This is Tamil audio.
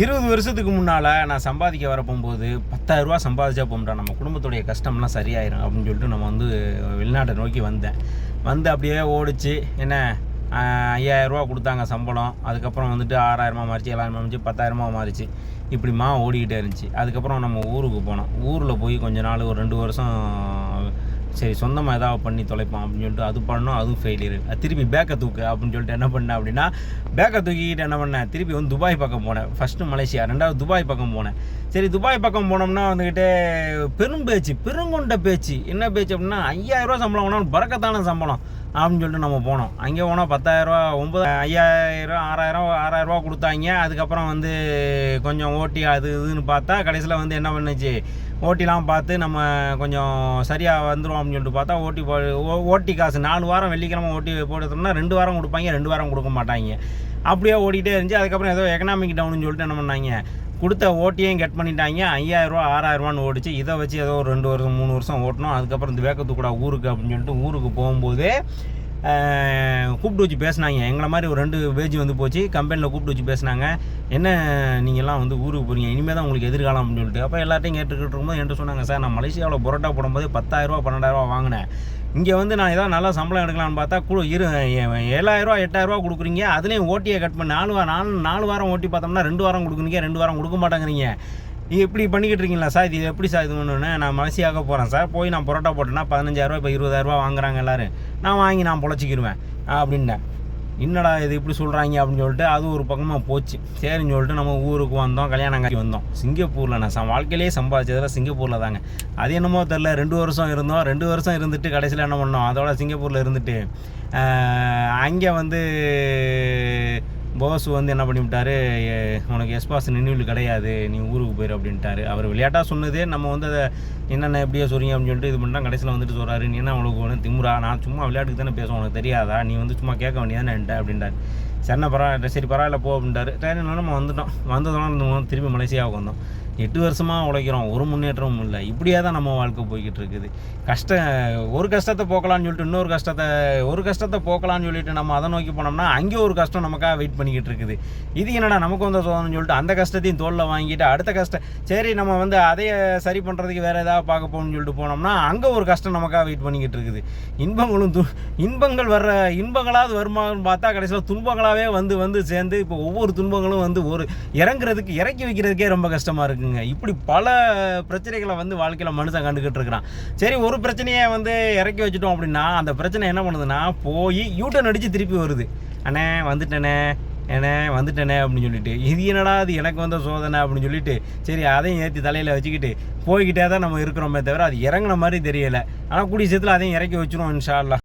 இருபது வருஷத்துக்கு முன்னால் நான் சம்பாதிக்க வர போகும்போது பத்தாயிரரூபா சம்பாதிச்சா போகும்டா நம்ம குடும்பத்துடைய கஷ்டம்லாம் சரியாயிரும் அப்படின்னு சொல்லிட்டு நம்ம வந்து வெளிநாட்டை நோக்கி வந்தேன். வந்து அப்படியே ஓடிச்சு என்ன ஐயாயிரரூபா ஐயாயிரரூவா கொடுத்தாங்க சம்பளம். அதுக்கப்புறம் வந்துட்டு ஆறாயிரமா மாறிச்சு ஏழாயிரமா மாறிச்சு பத்தாயிரமா மாறிச்சு. இப்படிமா ஓடிக்கிட்டே இருந்துச்சு. அதுக்கப்புறம் நம்ம ஊருக்கு போனோம். ஊரில் போய் கொஞ்ச நாள் ஒரு ரெண்டு வருஷம் சரி சொந்தமாக ஏதாவது பண்ணி தொலைப்பான் அப்படின்னு சொல்லிட்டு அது பண்ணோம் அதுவும் ஃபெயிலியர் திருப்பி பேக்கை தூக்கு அப்படின்னு சொல்லிட்டு என்ன பண்ணேன் அப்படின்னா பேக்கை தூக்கிக்கிட்டு என்ன பண்ணேன் திருப்பி வந்து துபாய் பக்கம் போனேன். ஃபஸ்ட்டு மலேசியா ரெண்டாவது துபாய் பக்கம் போனேன். சரி துபாய் பக்கம் போனோம்னா வந்துக்கிட்டு பெரும் பேச்சு பெருங்கொண்ட பேச்சு. என்ன பேச்சு அப்படின்னா ஐயாயிரரூவா சம்பளம் வேணாலும் பறக்கத்தான சம்பளம். அப்படின்னு சொல்லிட்டு நம்ம போனோம். அங்கே போனால் பத்தாயிரரூவா ஒம்பது ஐயாயிரம் ஆறாயிரம் ஆறாயிரரூவா கொடுத்தாங்க. அதுக்கப்புறம் வந்து கொஞ்சம் ஓட்டி அது இதுன்னு பார்த்தா கடைசியில் வந்து என்ன பண்ணுச்சு? ஓட்டிலாம் பார்த்து நம்ம கொஞ்சம் சரியாக வந்துடும் அப்படின்னு சொல்லிட்டு பார்த்தா ஓட்டி போ ஓ- ஓட்டி காசு. நாலு வாரம் வெள்ளிக்கிழமை ஓட்டி போட்டோம்னா ரெண்டு வாரம் கொடுப்பாங்க ரெண்டு வாரம் கொடுக்க மாட்டாங்க. அப்படியே ஓடிட்டே இருந்துச்சு. அதுக்கப்புறம் ஏதோ எக்கனாமிக் டவுன்னு சொல்லிட்டு என்ன பண்ணாங்க? கொடுத்த ஓட்டியையும் கட் பண்ணிட்டாங்க. ஐயாயிரரூவா ஆறாயிரரூவான்னு ஓடிச்சு. இதை வச்சு ஏதோ ஒரு ரெண்டு வருஷம் மூணு வருஷம் ஓட்டணும். அதுக்கப்புறம் இந்த வேக்கத்து கூட ஊருக்கு அப்படின்னு சொல்லிட்டு ஊருக்கு போகும்போது கூப்பிட்டு வச்சு பேசுனாங்க. எங்களை மாதிரி ஒரு ரெண்டு பேஜ் வந்து போச்சு. கம்பெனியில் கூப்பிட்டு வச்சு பேசுனாங்க. என்ன நீங்கள்லாம் வந்து ஊருக்கு போகிறீங்க இனிமேல் தான் உங்களுக்கு எதிர்காலம் அப்படின்னு சொல்லிட்டு. அப்போ எல்லாத்தையும் கேட்டுக்கிட்டு இருக்கும்போது என்கிட்ட சொன்னாங்க சார் நான் மலேசியாவில் பரோட்டா போடும்போது பத்தாயிரரூவா பன்னெண்டாயிரரூவா வாங்கினேன். இங்கே வந்து நான் ஏதாவது நல்லா சம்பளம் எடுக்கலாம்னு பார்த்தா கூட இரு ஏழாயிரரூவா எட்டாயிரரூவா கொடுக்குறீங்க. அதுலேயும் ஓட்டியை கட் பண்ணி. நாலு வாரம் நாலு நாலு வாரம் ஓட்டி பார்த்தோம்னா ரெண்டு வாரம் கொடுக்குறீங்க ரெண்டு வாரம் கொடுக்க மாட்டேங்கிறீங்க. இது இப்படி பண்ணிக்கிட்டு இருக்கீங்களா சார்? இது எப்படி சார் இது ஒன்று நான் மலசியாக போகிறேன் சார். போய் நான் பரோட்டா போட்டேன்னா பதினஞ்சாயிரரூவா இப்போ இருபதாயிரரூவா வாங்குறாங்க எல்லோரும். நான் வாங்கி நான் பொழைச்சிக்கிருவேன். அப்படின்னேன் என்னடா இது இப்படி சொல்கிறாங்க அப்படின்னு சொல்லிட்டு அது ஒரு பக்கமாக போச்சு. சரின்னு சொல்லிட்டு நம்ம ஊருக்கு வந்தோம் கல்யாணம் காட்சி வந்தோம். சிங்கப்பூரில் நான் ச வாழ்க்கையிலேயே சம்பாதிச்சதில் சிங்கப்பூரில் தாங்க. அது என்னமோ தெரில ரெண்டு வருஷம் இருந்தோம். ரெண்டு வருஷம் இருந்துட்டு கடைசியில் என்ன பண்ணோம்? அதோட சிங்கப்பூரில் இருந்துட்டு அங்கே வந்து போஸ் வந்து என்ன பண்ணிவிட்டாரு உனக்கு எஸ்பாஸ் நினைவில் கிடையாது நீ ஊருக்கு போயிரு அப்படின்ட்டாரு. அவர் விளையாட்டாக சொன்னதே நம்ம வந்து அதை என்னென்ன எப்படியோ சொல்றீங்க அப்படின்னு சொல்லிட்டு இது பண்ணால் கடைசியில் வந்துட்டு சொல்கிறாரு நீ என்ன உனக்கு ஒன்று திமுறா? நான் சும்மா விளையாட்டுக்கு தானே பேசுவேன் உனக்கு தெரியாதா? நீ வந்து சும்மா கேட்க வேண்டியதானே அப்படின்ட்டார். சரி சரிண்ணா பரவாயில்ல சரி பரவாயில்ல போ அப்படின்ட்டாரு. சரி நம்ம வந்துட்டோம். வந்ததுனால திரும்பி மலேசியாவுக்கு வந்தோம். எட்டு வருஷமாக உழைக்கிறோம். ஒரு முன்னேற்றமும் இல்லை. இப்படியே தான் நம்ம வாழ்க்கை போய்கிட்டு இருக்குது கஷ்ட ஒரு கஷ்டத்தை போக்கலாம்னு சொல்லிட்டு இன்னொரு கஷ்டத்தை ஒரு கஷ்டத்தை போக்கலாம்னு சொல்லிட்டு நம்ம அதை நோக்கி போனோம்னா அங்கே ஒரு கஷ்டம் நமக்காக வெயிட் பண்ணிக்கிட்டு இருக்குது இது என்னடா நமக்கு வந்த சோதனைன்னு சொல்லிட்டு அந்த கஷ்டத்தையும் தோளில் வாங்கிட்டு அடுத்த கஷ்டம் சரி நம்ம வந்து அதையே சரி பண்ணுறதுக்கு வேறு ஏதாவது பார்க்க போகணும்னு சொல்லிட்டு போனோம்னா அங்கே ஒரு கஷ்டம் நமக்காக வெயிட் பண்ணிக்கிட்டு இருக்குது இன்பங்களும் து இன்பங்கள் வர்ற இன்பங்களாவது வருமானம்னு பார்த்தா கடைசியில் துன்பங்களாகவே வந்து வந்து சேர்ந்து இப்போ ஒவ்வொரு துன்பங்களும் வந்து ஒரு இறங்குறதுக்கு இறக்கி வைக்கிறதுக்கே ரொம்ப கஷ்டமாக இருக்குது இருக்குங்க. இப்படி பல பிரச்சனைகளை வந்து வாழ்க்கையில் மனுஷன் கண்டுக்கிட்டு இருக்கிறான். சரி ஒரு பிரச்சனையை வந்து இறக்கி வச்சுட்டோம் அப்படின்னா அந்த பிரச்சனை என்ன பண்ணுதுன்னா போய் யூட்டன் அடித்து திருப்பி வருது. அண்ணே வந்துட்டேனே. ஏனே வந்துட்டேனே அப்படின்னு சொல்லிட்டு. இது என்னடா அது எனக்கு வந்த சோதனை அப்படின்னு சொல்லிட்டு சரி அதையும் ஏற்றி தலையில் வச்சுக்கிட்டு போய்கிட்டே தான் நம்ம இருக்கிறோமே தவிர அது இறங்குன மாதிரி தெரியலை. ஆனால் கூடிய சீக்கிரத்தில் அதையும் இறக்கி வச்சுருவோம் இன்ஷால்லாம்